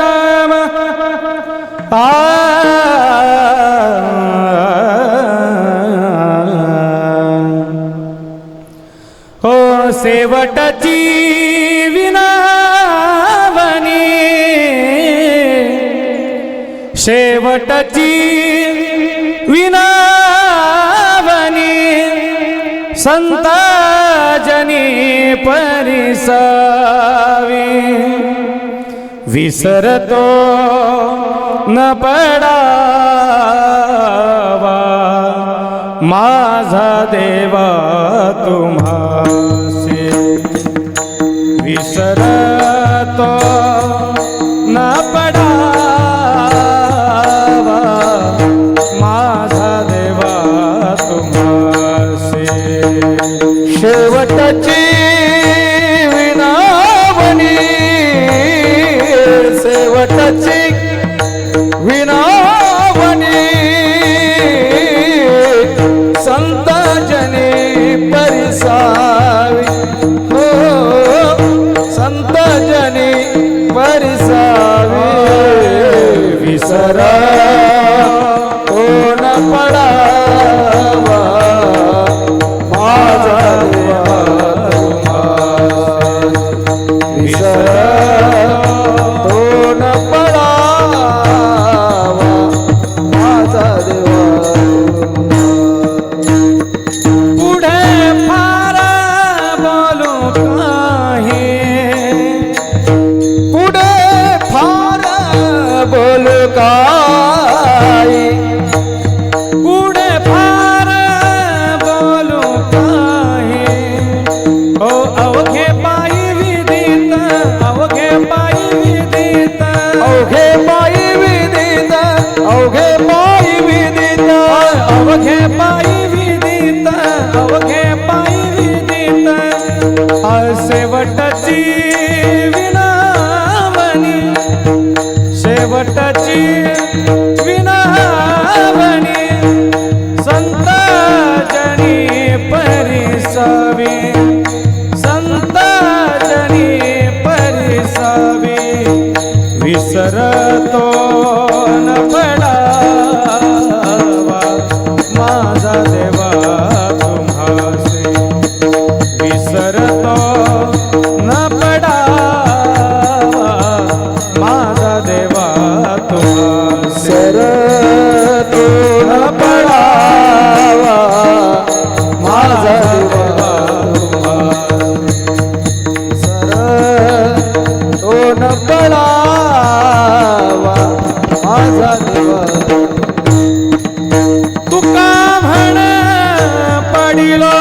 नाम आ हो शेवटची विनावनी शेवटची विनावनी संता परिसावी. विसरतो न पडावा. माझा देवा तुम्हा विसर त्याची विनावणी संत जने परिसावी। हो संत जने परिसावी। विसरा कोण पडा যোগে মা Danilo.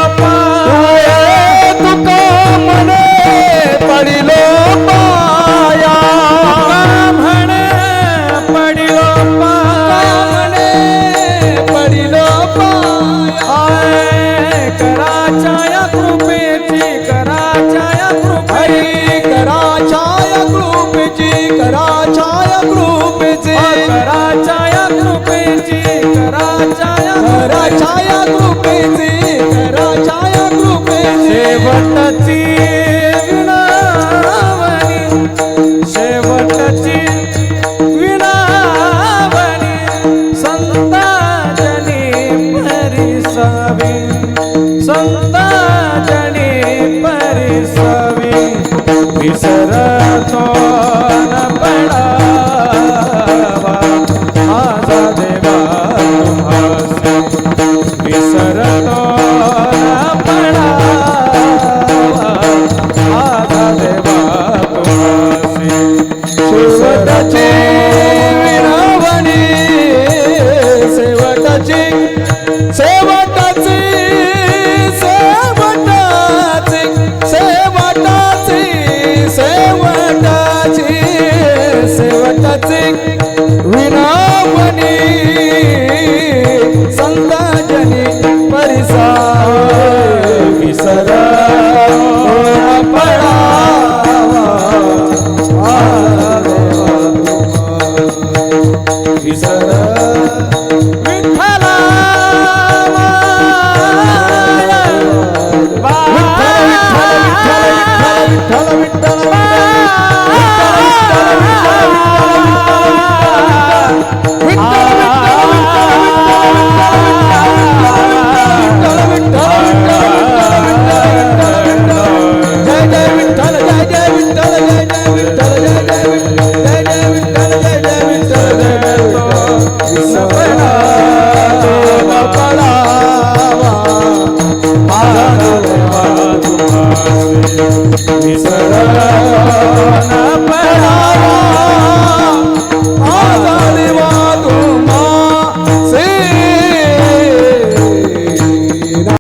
Valeu. Bala Nisara